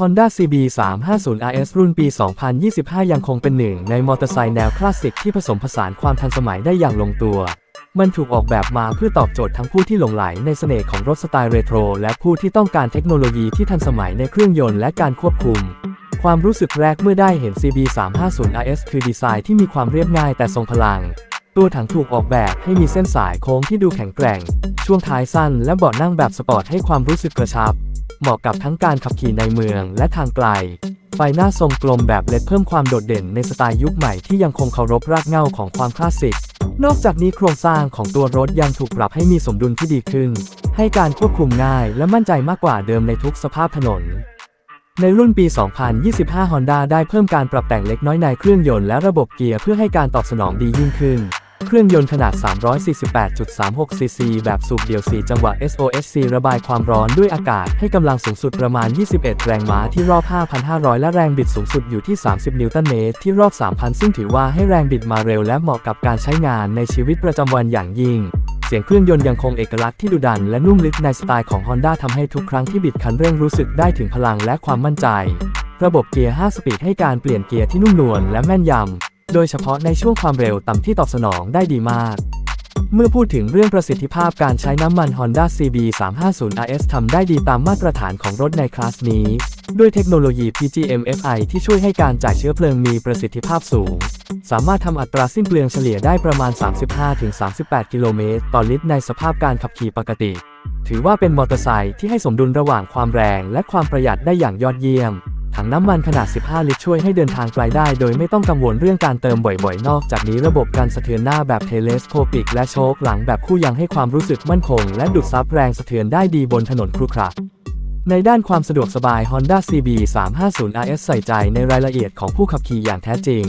Honda CB 350 RS รุ่นปี 2025 ยังคงเป็นหนึ่งในมอเตอร์ไซค์แนวคลาสสิกที่ผสมผสานความทันสมัยได้อย่างลงตัว มันถูกออกแบบมาเพื่อตอบโจทย์ทั้งผู้ที่หลงไหลในเสน่ห์ของรถสไตล์เรโทร และผู้ที่ต้องการเทคโนโลยีที่ทันสมัยในเครื่องยนต์และการควบคุม ความรู้สึกแรกเมื่อได้เห็น CB 350 RS คือดีไซน์ที่มีความเรียบง่ายแต่ทรงพลัง ตัวถังถูกออกแบบให้มีเส้นสายโค้งที่ดูแข็งแกร่ง ช่วงท้ายสั้นและเบาะนั่งแบบสปอร์ตให้ความรู้สึกกระชับ เหมาะกับทั้งการขับขี่ในเมืองและทางไกล ไฟหน้าทรงกลมแบบเล็ดเพิ่มความโดดเด่นในสไตล์ยุคใหม่ที่ยังคงเคารพรากเหง้าของความคลาสสิก นอกจากนี้โครงสร้างของตัวรถยังถูกปรับให้มีสมดุลที่ดีขึ้น ให้การควบคุมง่ายและมั่นใจมากกว่าเดิมในทุกสภาพถนนในรุ่นปี 2025 Honda ได้เพิ่มการปรับแต่งเล็กน้อยในเครื่องยนต์และระบบเกียร์เพื่อให้การตอบสนองดียิ่งขึ้น เครื่องยนต์ขนาด 348.36 ซีซี แบบสูบเดี่ยว 4 จังหวะ SOHC ระบายความร้อนด้วยอากาศให้กำลังสูงสุดประมาณ 21 แรงม้าที่รอบ 5,500 และแรงบิดสูงสุดอยู่ที่ 30 นิวตันเมตรที่รอบ 3,000 ซึ่งถือว่าให้แรงบิดมาเร็วและเหมาะกับการใช้งานในชีวิตประจำวันอย่างยิ่งเสียงเครื่องยนต์ยังคงเอกลักษณ์ที่ดุดันและนุ่มลึกในสไตล์ของ Honda ทำให้ทุกครั้งที่บิดคันเร่งรู้สึกได้ถึงพลังและความมั่นใจ ระบบเกียร์ 5 สปีดให้การเปลี่ยนเกียร์ที่นุ่มนวลและแม่นยำ โดยเฉพาะในช่วงความเร็วต่ำที่ตอบสนองได้ดีมาก เมื่อพูดถึงเรื่องประสิทธิภาพการใช้น้ำมัน Honda CB 350 RS ทำได้ดีตามมาตรฐานของรถในคลาสนี้ ด้วยเทคโนโลยี PGM-FI ที่ช่วยให้การจ่ายเชื้อเพลิงมีประสิทธิภาพสูง สามารถทำอัตราสิ้นเปลืองเฉลี่ยได้ประมาณ 35-38 กิโลเมตรต่อลิตรในสภาพการขับขี่ปกติ ถือว่าเป็นมอเตอร์ไซค์ที่ให้สมดุลระหว่างความแรงและความประหยัดได้อย่างยอดเยี่ยม ถังน้ำมันขนาด 15 ลิตรช่วยให้เดินทางไกลได้ โดยไม่ต้องกังวลเรื่องการเติมบ่อยๆ นอกจากนี้ระบบการสะเทือนหน้าแบบเทเลสโคปิกและโชคหลังแบบคู่ยังให้ความรู้สึกมั่นคง และดูดซับแรงสะเทือนได้ดีบนถนนครุขระในด้านความสะดวกสบาย Honda CB 350 RS ใส่ใจในรายละเอียดของผู้ขับขี่อย่างแท้จริง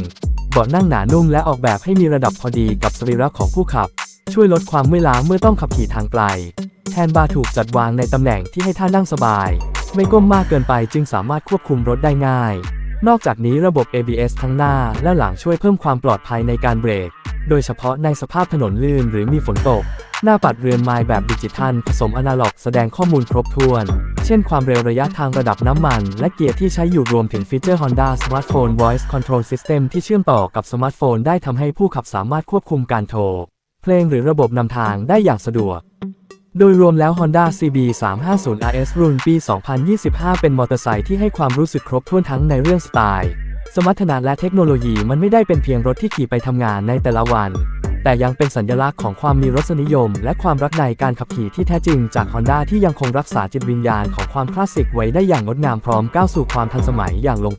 เบาะนั่งหนานุ่มและออกแบบให้มีระดับพอดีกับสรีระของผู้ขับ ช่วยลดความเมื่อยล้าเมื่อต้องขับขี่ทางไกล แทนบาร์ถูกจัดวางในตำแหน่งที่ให้ท่านั่งสบาย ไม่ก้มมากเกินไปจึงสามารถควบคุมรถได้ง่าย นอกจากนี้ระบบ ABS ทั้งหน้าและหลังช่วยเพิ่มความปลอดภัยในการเบรก โดยเฉพาะในสภาพถนนลื่นหรือมีฝนตก หน้าปัดเรือนไม้แบบดิจิทัล ผสมอนาล็อกแสดงข้อมูลครบถ้วน เช่นความเร็วระยะทางระดับน้ำมัน และเกียร์ที่ใช้อยู่รวมถึงฟีเจอร์ Honda Smartphone Voice Control System ที่เชื่อมต่อกับสมาร์ทโฟนได้ทำให้ผู้ขับสามารถควบคุมการโทร เพลงหรือระบบนำทางได้อย่างสะดวก โดยรวมแล้ว Honda CB 350 RS รุ่นปี 2025 เป็นมอเตอร์ไซค์ที่ให้ความรู้สึกครบถ้วนทั้งในเรื่องสไตล์ สมรรถนะและเทคโนโลยีมันไม่ได้เป็นเพียงรถที่ขี่ไปทำงานในแต่ละวัน แต่ยังเป็นสัญลักษณ์ของความมีรสนิยม และความรักในการขับขี่ที่แท้จริงจาก Honda ที่ยังคงรักษาจิตวิญญาณของความคลาสสิกไว้ได้อย่างงดงามพร้อมก้าวสู่ความทันสมัยอย่างลง